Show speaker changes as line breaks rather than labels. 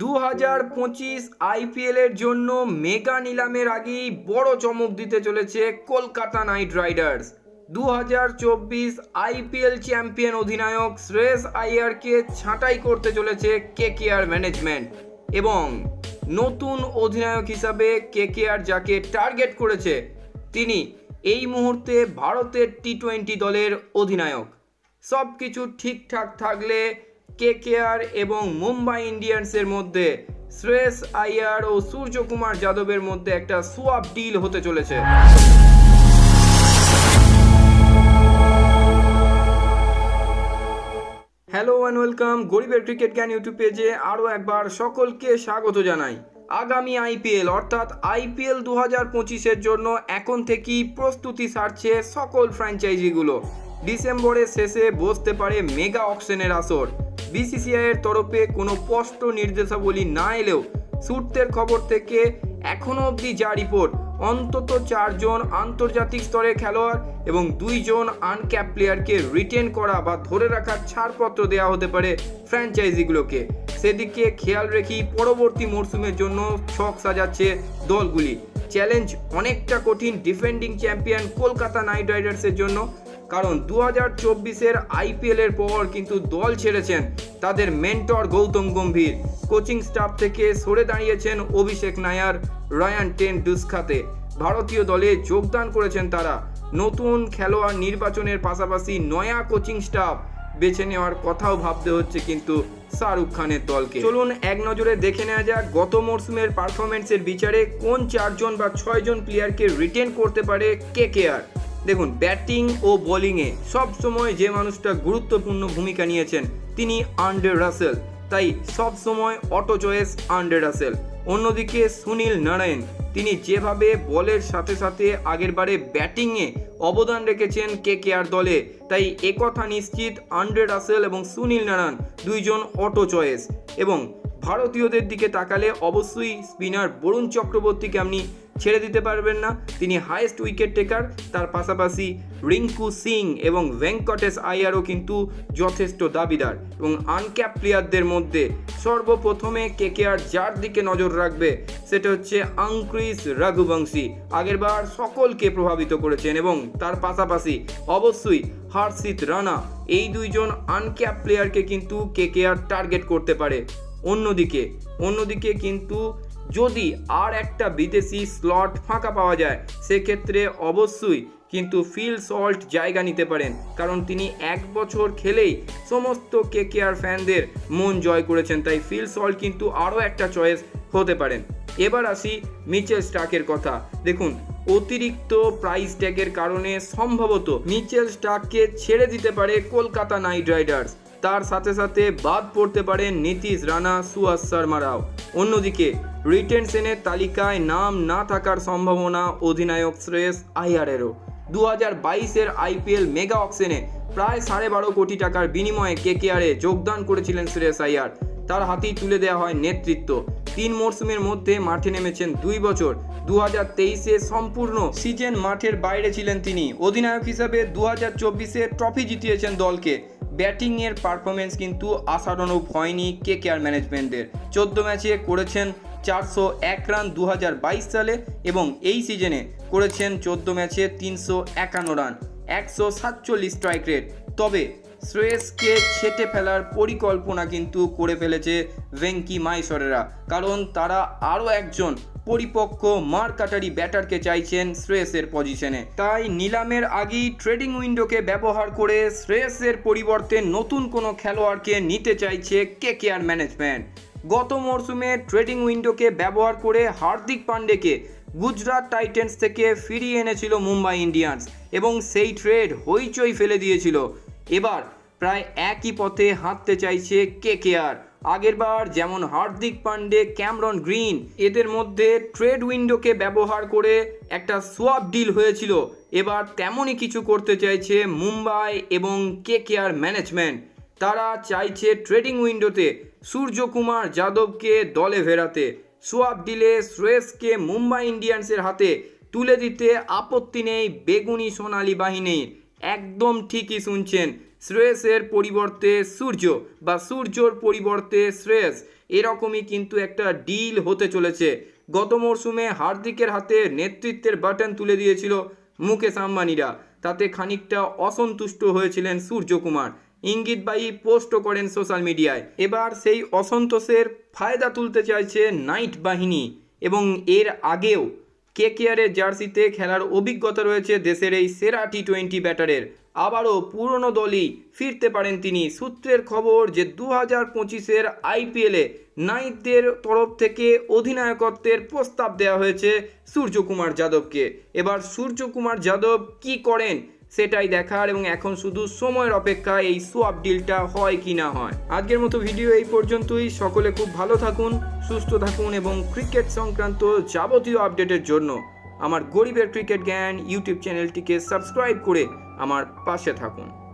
দু হাজার পঁচিশ আইপিএলের জন্য মেগা নিলামের আগেই বড় চমক দিতে চলেছে কলকাতা নাইট রাইডার্স। দু হাজার চব্বিশ আইপিএল চ্যাম্পিয়ন অধিনায়ক শ্রেয়স আইয়ারকে ছাঁটাই করতে চলেছে কে কেকেআর ম্যানেজমেন্ট এবং নতুন অধিনায়ক হিসাবে কেকেআর যাকে টার্গেট করেছে, তিনি এই মুহূর্তে ভারতের টি টোয়েন্টি দলের অধিনায়ক। সব কিছু ঠিকঠাক থাকলে কেকেআর এবং মুম্বাই ইন্ডিয়ান্সের মধ্যে শ্রেয়স আইয়ার ও সূর্যকুমার যাদবের মধ্যে একটা সোয়াপ ডিল হতে চলেছে। হ্যালো অ্যান্ড ওয়েলকাম গরিবের ক্রিকেট জ্ঞান ইউটিউব পেজে আরও একবার সকলকে স্বাগত জানাই। আগামী আইপিএল অর্থাৎ আইপিএল দু হাজার পঁচিশের জন্য এখন থেকেই প্রস্তুতি সারছে সকল ফ্র্যাঞ্চাইজিগুলো ডিসেম্বরের শেষে বসতে পারে মেগা অকশনের আসর। বিসিসিআই এর তরফে কোনো স্পষ্ট নির্দেশাবলী না এলেও সূত্রের খবর থেকে এখনও অবধি যা রিপোর্ট, অন্তত চারজন আন্তর্জাতিক স্তরের খেলোয়াড় এবং দুইজন আনক্যাপ প্লেয়ারকে রিটেন করা বা ধরে রাখার ছাড়পত্র দেওয়া হতে পারে ফ্র্যাঞ্চাইজিগুলোকে। সেদিকে খেয়াল রেখেই পরবর্তী মরশুমের জন্য ছক সাজাচ্ছে দলগুলি। চ্যালেঞ্জ অনেকটা কঠিন ডিফেন্ডিং চ্যাম্পিয়ন কলকাতা নাইট রাইডার্সের জন্য কারণ দু হাজার চব্বিশের আইপিএলের পর কিন্তু দল ছেড়েছেন তাদের mentor Gautam Gambhir. Coaching staff থেকে সরে দাঁড়িয়েছেন Abhishek Nayar, Ryan ten Doeschate. ভারতীয় দলে যোগদান করেছেন তারা। নতুন খেলোয়াড় নির্বাচনের পাশাপাশি নয়া কোচিং স্টাফ বেছে নেওয়ার কথাও ভাবতে হচ্ছে কিন্তু শাহরুখ খানের দলকে। চলুন এক নজরে দেখে নেওয়া যাক গত মরশুমের পারফরমেন্সের বিচারে কোন চারজন বা ছয়জন প্লেয়ারকে রিটেন করতে পারে কে কে আর। দেখুন, ব্যাটিং ও বোলিংয়ে সবসময় যে মানুষটা গুরুত্বপূর্ণ ভূমিকা নিয়েছেন, তিনি আন্ডে রাসেল। তাই সবসময় অটো চয়েস আন্ডে রাসেল। অন্যদিকে সুনীল নারায়ণ, তিনি যেভাবে বলের সাথে সাথে আগেরবারে ব্যাটিংয়ে অবদান রেখেছেন কে কে আর দলে, তাই একথা নিশ্চিত আন্ড্রে রাসেল এবং সুনীল নারায়ণ দুইজন অটো চয়েস। এবং ভারতীয়দের দিকে তাকালে অবশ্যই স্পিনার বরুণ চক্রবর্তীকে আপনি ছেড়ে দিতে পারবেন না। তিনি হাইয়েস্ট উইকেট টেকার তার পাশাপাশি রিঙ্কু সিং এবং ভেঙ্কটেশ আয়ারও কিন্তু যথেষ্ট দাবিদার এবং আনক্যাপ প্লেয়ারদের মধ্যে সর্বপ্রথমে কেকেআর যার দিকে নজর রাখবে, সেটা হচ্ছে আংক্রিস রঘুবংশী। আগেরবার সকলকে প্রভাবিত করেছেন এবং তার পাশাপাশি অবশ্যই হার্ষিত রানা, এই দুইজন আনক্যাপ প্লেয়ারকে কিন্তু কেকেআর টার্গেট করতে পারে। অন্যদিকে অন্যদিকে কিন্তু যদি আর একটা বিদেশি স্লট ফাঁকা পাওয়া যায়, সেক্ষেত্রে অবশ্যই কিন্তু ফিল সল্ট জায়গা নিতে পারেন। কারণ তিনি এক বছর খেলেই সমস্ত কে কেয়ার ফ্যানদের মন জয় করেছেন, তাই ফিল সল্ট কিন্তু আরও একটা চয়েস হতে পারেন। এবার আসি মিচেল স্টাকের কথা। দেখুন, অতিরিক্ত প্রাইস ট্যাগের কারণে সম্ভবত মিচেল স্টাককে ছেড়ে দিতে পারে কলকাতা নাইট রাইডার্স। তার সাথে সাথে বাদ পড়তে পারেন নীতিশ রানা সুয়াস শর্মারাও অন্যদিকে রিটেনশনের তালিকায় নাম না থাকার সম্ভাবনা অধিনায়ক শ্রেয়স আইয়ারেরও দু হাজার বাইশের আইপিএল মেগা অকশনে প্রায় সাড়ে বারো কোটি টাকার বিনিময়ে কেকেআরে যোগদান করেছিলেন শ্রেয়স আইয়ার তার হাতেই তুলে দেওয়া হয় নেতৃত্ব। তিন মরশুমের মধ্যে মাঠে নেমেছেন দুই বছর। দু হাজার তেইশে সম্পূর্ণ সিজন মাঠের বাইরে ছিলেন তিনি। অধিনায়ক হিসাবে দু হাজার চব্বিশে ট্রফি জিতিয়েছেন দলকে। ব্যাটিংয়ের পারফরমেন্স কিন্তু আশানুরূপ হয়নি কে কেয়ার ম্যানেজমেন্টের। চোদ্দ ম্যাচে করেছেন চারশো এক রান দু হাজার বাইশ সালে এবং এই সিজনে করেছেন চোদ্দ ম্যাচে তিনশো একান্ন রান, একশো সাতচল্লিশ স্ট্রাইক রেট তবে শ্রেয়সকে ছেটে ফেলার পরিকল্পনা কিন্তু করে ফেলেছে ভেঙ্কি মাইসরেরা, কারণ তারা আরও একজন পরিপক্ক মারকাটারি ব্যাটারকে চাইছেন শ্রেয়সের পজিশনে। তাই নিলামের আগেই ট্রেডিং উইন্ডোকে ব্যবহার করে শ্রেয়সের পরিবর্তে নতুন কোনো খেলোয়াড়কে নিতে চাইছে কে কেয়ার ম্যানেজমেন্ট। গত মরশুমে ট্রেডিং উইন্ডোকে ব্যবহার করে হার্দিক পান্ডেকে গুজরাট টাইটেন্স থেকে ফিরিয়ে এনেছিল মুম্বাই ইন্ডিয়ান্স এবং সেই ট্রেড হইচই ফেলে দিয়েছিল। এবার প্রায় একই পথে হাঁটতে চাইছে কে কে আর আগেরবার যেমন হার্দিক পান্ডে, ক্যামরন গ্রিন, এদের মধ্যে ট্রেড উইন্ডোকে ব্যবহার করে একটা সোয়াপ ডিল হয়েছিল। এবার তেমনই কিছু করতে চাইছে মুম্বাই এবং কে কে আর ম্যানেজমেন্ট তারা চাইছে ট্রেডিং উইন্ডোতে সূর্যকুমার যাদবকে দলে ফেরাতে সোয়াব ডিলে শ্রেয়সকে মুম্বাই ইন্ডিয়ান্সের হাতে তুলে দিতে আপত্তি নেই বেগুনি সোনালী বাহিনীর। একদম ঠিকই শুনছেন, শ্রেয়সের পরিবর্তে সূর্য বা সূর্যর পরিবর্তে শ্রেয়স। এরকমই কিন্তু একটা ডিল হতে চলেছে। গত মরশুমে হার্দিকের হাতে নেতৃত্বের বাটন তুলে দিয়েছিল মুকেশ আম্বানিরা। তাতে খানিকটা অসন্তুষ্ট হয়েছিলেন সূর্যকুমার। ইঙ্গিতবাহী পোস্টও করেন সোশ্যাল মিডিয়ায়। এবার সেই অসন্তোষের ফায়দা তুলতে চাইছে নাইট বাহিনী এবং এর আগেও কেকেআরের জার্সিতে খেলার অভিজ্ঞতা রয়েছে দেশের এই সেরা টি টোয়েন্টি ব্যাটারের। আবারও পুরনো দলই ফিরতে পারেন তিনি। সূত্রের খবর যে দু হাজার পঁচিশের আইপিএলে নাইটদের তরফ থেকে অধিনায়কত্বের প্রস্তাব দেওয়া হয়েছে সূর্যকুমার যাদবকে। এবার সূর্যকুমার যাদব কি করেন সেটাই দেখার এবং এখন শুধু সময়ের অপেক্ষা এই সোয়াপ ডিলটা হয় কি না হয়। আজকের মতো ভিডিও এই পর্যন্তই। সকলে খুব ভালো থাকুন, সুস্থ থাকুন এবং ক্রিকেট সংক্রান্ত যাবতীয় আপডেটের জন্য আমার গরিবের ক্রিকেট জ্ঞান ইউটিউব চ্যানেলটিকে সাবস্ক্রাইব করে আমার পাশে থাকুন।